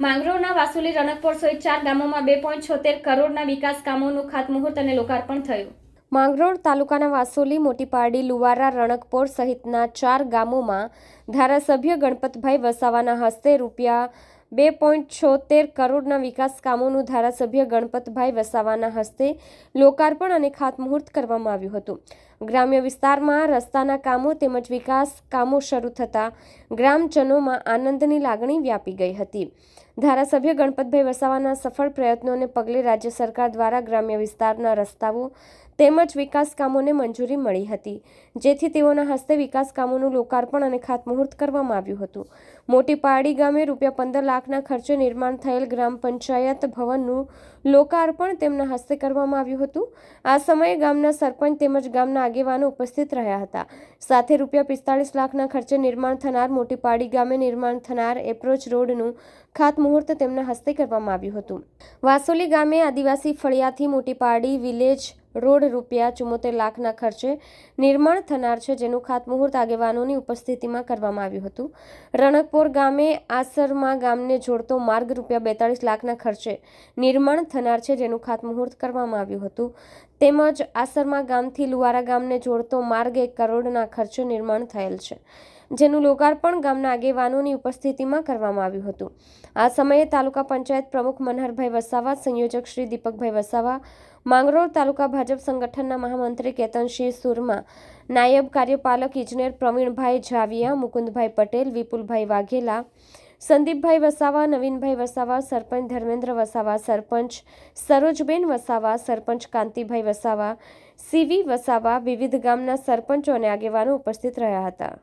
માંગરોળના વાસુલી રણકપોર સહિત ચાર ગામોમાં બે પોઈન્ટ છોતેર કરોડના વિકાસ કામોનું ખાતમુહૂર્ત અને લોકાર્પણ થયું. માંગરોળ તાલુકાના વાસોલી મોટી પારડી લુવારા રણકપોર સહિતના ચાર ગામોમાં ધારાસભ્ય ગણપતભાઈ વસાવાના હસ્તે રૂપિયા બે પોઈન્ટ છોતેર કરોડના વિકાસ કામોનું ધારાસભ્ય ગણપતભાઈ વસાવાના હસ્તે લોકાર્પણ અને ખાતમુહૂર્ત કરવામાં આવ્યું હતું. ગ્રામ્ય વિસ્તારમાં રસ્તાના કામો તેમજ વિકાસ કામો શરૂ થતાં ગ્રામજનોમાં આનંદની લાગણી વ્યાપી ગઈ હતી. ધારાસભ્ય ગણપતભાઈ વસાવાના સફળ પ્રયત્નોને પગલે રાજ્ય સરકાર દ્વારા ગ્રામ્ય વિસ્તારના રસ્તાઓ તેમજ વિકાસ કામોને મંજૂરી મળી હતી, જેથી તેઓના હસ્તે વિકાસ કામોનું લોકાર્પણ અને ખાતમુહૂર્ત કરવામાં આવ્યું હતું. મોટી પાડી ગામે રૂપિયા પંદર લાખના ખર્ચે નિર્માણ થયેલ ગ્રામ પંચાયત ભવનનું લોકાર્પણ તેમના હસ્તે કરવામાં આવ્યું હતું. આ સમયે ગામના સરપંચ તેમજ ગામના આગેવાનો ઉપસ્થિત રહ્યા હતા. સાથે રૂપિયા પિસ્તાળીસ લાખના ખર્ચે નિર્માણ થનાર મોટી પારડી ગામે નિર્માણ થનાર એપ્રોચ રોડનું ખાતમુહૂર્ત તેમના હસ્તે કરવામાં આવ્યું હતું. વાસોલી ગામે આદિવાસી ફળિયાથી મોટી પારડી વિલેજ રોડ રૂપિયા ચુમ્મોતેર લાખના ખર્ચે નિર્માણ થનાર છે, જેનું ખાતમુહૂર્ત આગેવાનોની ઉપસ્થિતિમાં કરવામાં આવ્યું હતું. રણકપોર ગામે આસરમાં ગામને જોડતો માર્ગ રૂપિયા બેતાળીસ લાખના ખર્ચે નિર્માણ થનાર છે, જેનું ખાતમુહૂર્ત કરવામાં આવ્યું હતું. તેમજ આસરમાં ગામથી લુવારા ગામને જોડતો માર્ગ એક કરોડના ખર્ચે નિર્માણ થયેલ છે. જેનું લોકાર્પણ ગામના આગેવાનોની ઉપસ્થિતિમાં કરવામાં આવ્યું હતું. આ સમયે તાલુકા પંચાયત પ્રમુખ મનહરભાઈ વસાવા, સંયોજક શ્રી દીપકભાઈ વસાવા, માંગરોળ તાલુકા ભાજપ સંગઠનના મહામંત્રી કેતનસિંહ સુરમા, નાયબ કાર્યપાલક ઇજનેર પ્રવીણભાઈ જાવિયા, મુકુંદભાઈ પટેલ, વિપુલભાઈ વાઘેલા, સંદીપભાઈ વસાવા, નવીનભાઈ વસાવા, સરપંચ ધર્મેન્દ્ર વસાવા, સરપંચ સરોજબેન વસાવા, સરપંચ કાંતિભાઈ વસાવા, સીવી વસાવા, વિવિધ ગામના સરપંચો અને આગેવાનો ઉપસ્થિત રહ્યા હતા.